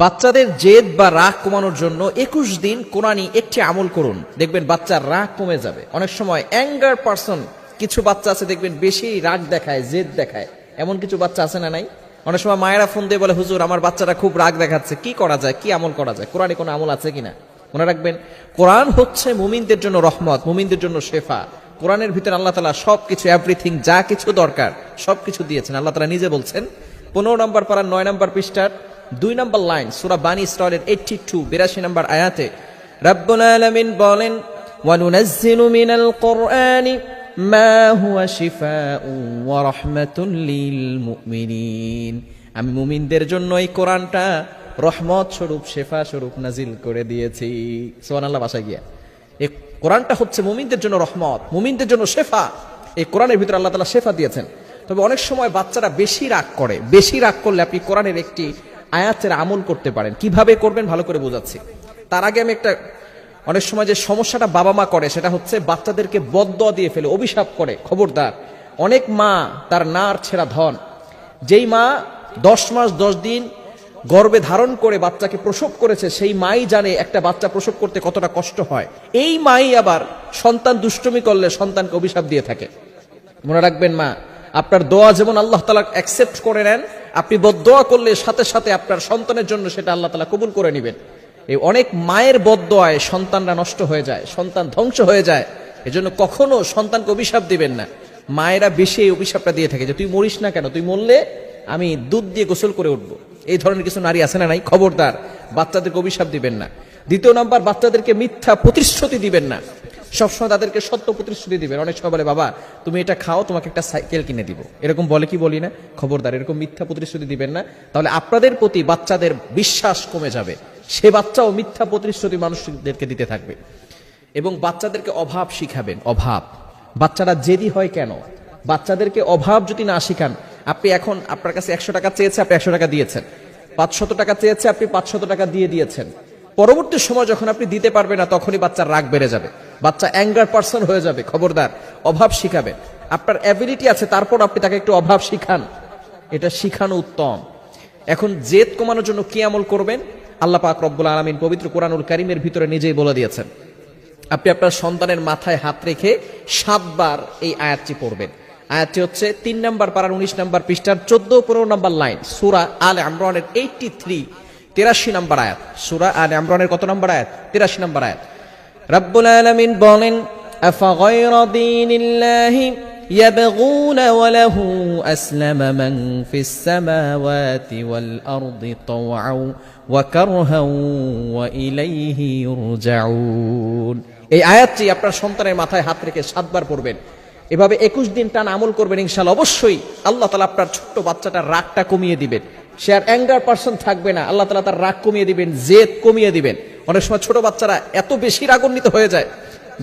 বাচ্চাদের জেদ বা রাগ কমানোর জন্য একুশ দিন কোরআনই একটি আমল করুন। দেখবেন বাচ্চার রাগ কমে যাবে। অনেক সময় অ্যাঙ্গার পার্সন কিছু বাচ্চা আছে দেখবেন বেশি রাগ দেখায়, জেদ দেখায়। এমন কিছু বাচ্চা আছে না নাই? অনেক সময় মায়েরা ফোন দিয়ে বলে, হুজুর, আমার বাচ্চাটা খুব রাগ দেখাচ্ছে, কি করা যায়, কি আমল করা যায়? কোরআনে কোনো আমল আছে কিনা? মনে রাখবেন, কোরআন হচ্ছে মুমিনদের জন্য রহমত, মুমিনদের জন্য শেফা। কোরআনের ভিতরে আল্লাহ তালা সব কিছু এভরিথিং যা কিছু দরকার সব কিছু দিয়েছেন। আল্লাহ তালা নিজে বলছেন, পনেরো নম্বর পাড়ার নয় নম্বর পৃষ্ঠার দুই নম্বর লাইন, সুরা বানী স্টলের এইটি টু বিরাশি নম্বর আয়াতে, রব্বুল আলমিন বলেন, ওয়ানুনাজ্জিলু মিনাল কোরআনি মা হুয়া শিফাউ ওয়া রাহমাতুল লিল মুমিনিন. আমি মুমিনদের জন্য এই কোরআনটা রহমত স্বরূপ, শেফা স্বরূপ নাজিল করে দিয়েছি। সোহানাল্লাহ বাসা গিয়া। এই কোরআনটা হচ্ছে মুমিনদের জন্য রহমত, মুমিনদের জন্য শেফা। এই কোরআনের ভিতরে আল্লাহ তালা শেফা দিয়েছেন। তবে অনেক সময় বাচ্চারা বেশি রাগ করে, বেশি রাগ করলে আপনি কোরআনের একটি আয়াতের আমল করতে পারেন। কীভাবে করবেন ভালো করে বোঝাচ্ছি। তার আগে আমি একটা অনেক সময় যে সমস্যাটা বাবা মা করে, সেটা হচ্ছে বাচ্চাদেরকে বদ্ধ দিয়ে ফেলে, অভিশাপ করে। খবরদার। অনেক মা তার নার ছেঁড়া ধন। যেই মা দশ মাস, দশ দিন গর্ভে ধারণ করে বাচ্চাকে প্রসব করেছে, সেই মাই জানে একটা বাচ্চা প্রসব করতে কতটা কষ্ট হয়। এই মাই আবার সন্তান দুষ্টমি করলে সন্তানকে অভিশাপ দিয়ে থাকে। মনে রাখবেন মা, আপনার দোয়া যেমন আল্লাহ তালা অ্যাকসেপ্ট করে নেন আপনি বদোয়া করলে সাথে সাথে আপনার সন্তানের জন্য সেটা আল্লাহ তালা কবুল করে নেবেন। এই অনেক মায়ের বদোয়ায় সন্তানরা নষ্ট হয়ে যায়, সন্তান ধ্বংস হয়ে যায়। এজন্য কখনো সন্তানকে অভিশাপ দিবেন না। মায়েরা বেশি এই অভিশাপটা দিয়ে থাকে যে, তুই মরিস না কেন? তুই মরলে আমি দুধ দিয়ে গোসল করে উঠবো। এই ধরনের কিছু নারী আছে না নাই? খবরদার। বাচ্চাদেরকে অভিশাপ দিবেন না। দ্বিতীয় নম্বর, বাচ্চাদেরকে মিথ্যা প্রতিশ্রুতি দিবেন না। সবসময় তাদেরকে সত্য প্রতিশ্রুতি দিবেন। অনেক সময় বলে, বাবা, তুমি এটা খাও, তোমাকে একটা সাইকেল কিনে দিব। এরকম বলে কি বলি না? খবরদার, এরকম মিথ্যা প্রতিশ্রুতি দিবেন না। তাহলে আপনাদের প্রতি বাচ্চাদের বিশ্বাস কমে যাবে। সে বাচ্চাও মিথ্যা প্রতিশ্রুতি মানুষদেরকে দিতে থাকবে। এবং বাচ্চাদেরকে অভাব শিখাবেন, অভাব। বাচ্চারা জেদি হয় কেন? বাচ্চাদেরকে অভাব যদি না শিখান, আপনি এখন আপনার কাছে একশো টাকা চেয়েছে, আপনি একশো টাকা দিয়েছেন। পাঁচশত টাকা চেয়েছে, আপনি পাঁচশত টাকা দিয়ে দিয়েছেন। পরবর্তী সময় যখন আপনি দিতে পারবেন না, তখনই বাচ্চার রাগ বেড়ে যাবে। বাচ্চা অ্যাঙ্গার পার্সন হয়ে যাবে, খবরদার। অভাব শিখাবেন আপনার অ্যাবিলিটি আছে, তারপর আপনি তাকে একটু অভাব শিখান। এটা শিখানো উত্তম। এখন জেদ কমানোর জন্য কি আমল করবেন? আল্লাহ পাক রব্বুল আলমিন পবিত্র কোরআনুল কারিমের ভিতরে নিজেই বলে দিয়েছেন। আপনি আপনার সন্তানের মাথায় হাত রেখে সাতবার এই আয়াতটি পড়বেন। আয়াতটি হচ্ছে তিন নম্বর পাড়ার উনিশ নম্বর পৃষ্ঠার চোদ্দ পনেরো নাম্বার লাইন, সুরা আল আমরানের এইটটি থ্রি তেরাশি নাম্বার আয়াত। সুরা আল আমরানের কত নম্বর আয়াত? তেরাশি নম্বর আয়াত। রব্বুল আলমিন বলেন أفغير دين الله يبغون وله أسلم من في السماوات والأرض طوعا وكرها وإليه يرجعون এই আয়াতটি আপনার সন্তানের মাথায় হাত রেখে সাতবার পড়বেন এভাবে একুশ দিন টান আমল করবেন ইনশাল অবশ্যই আল্লাহ তালা আপনার ছোট্ট বাচ্চাটার রাগটা কমিয়ে দিবেন সে আর অ্যাঙ্গার পার্সন থাকবে না। আল্লাহ তালা তার রাগ কমিয়ে দিবেন, জেদ কমিয়ে দিবেন। অনেক সময় ছোট বাচ্চারা এত বেশি রাগান্বিত হয়ে যায়,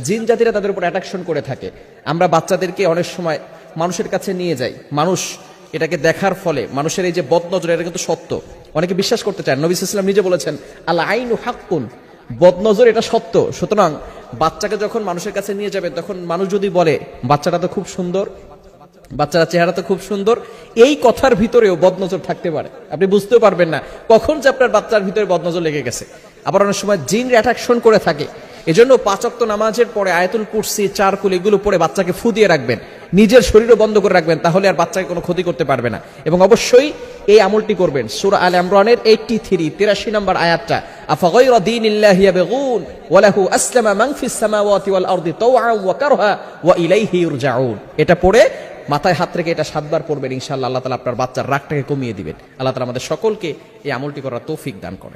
জিন জাতিরা তাদের উপর অ্যাট্রাকশন করে থাকে। আমরা বাচ্চাদেরকে অনেক সময় মানুষের কাছে নিয়ে যাই। মানুষ এটাকে দেখার ফলে, মানুষের এই যে বদনজর, এটা কিন্তু সত্য। অনেকে বিশ্বাস করতে চায়, নবী ইসলাম নিজে বলেছেন আল্লাহ আইনু হাক্কুন। বদনজর এটা সত্য। সুতরাং বাচ্চাকে যখন মানুষের কাছে নিয়ে যাবে, তখন মানুষ যদি বলে, বাচ্চাটা তো খুব সুন্দর বাচ্চারা চেহারা তো খুব সুন্দর, এই কথার ভিতরেও বদনজর থাকতে পারে। আপনি বুঝতেও পারবেন না কখন যে আপনার বাচ্চার ভিতরে বদনজর লেগে গেছে। আবার অনেক সময় জিন অ্যাট্রাকশন করে থাকে। এজন্য পাঁচক্ত নামাজের পরে আয়াতুল কুরসি, চারকুল, এগুলো পরে বাচ্চাকে ফু দিয়ে রাখবেন। নিজের শরীরও বন্ধ করে রাখবেন, তাহলে আর বাচ্চাকে কোনো ক্ষতি করতে পারবে না। এবং অবশ্যই এই আমলটি করবেন। সুরা আল ইমরানের 83 থ্রি তিরাশি নম্বর আয়াতটা আফাগাইর দীনিল্লাহি ইয়াবগুন ওয়ালাহু আসলামা মান ফিস সামাওয়াতি ওয়াল আরদি ওয়া কারহা ওয়া ইলাইহি ইরজাউন। এটা পড়ে মাথায় হাত রেখে এটা সাতবার পড়বেন ইনশাল্লাহ আল্লাহ তালা আপনার বাচ্চার রাগটাকে কমিয়ে দিবেন। আল্লাহ তালা আমাদের সকলকে এই আমলটি করার তৌফিক দান করেন।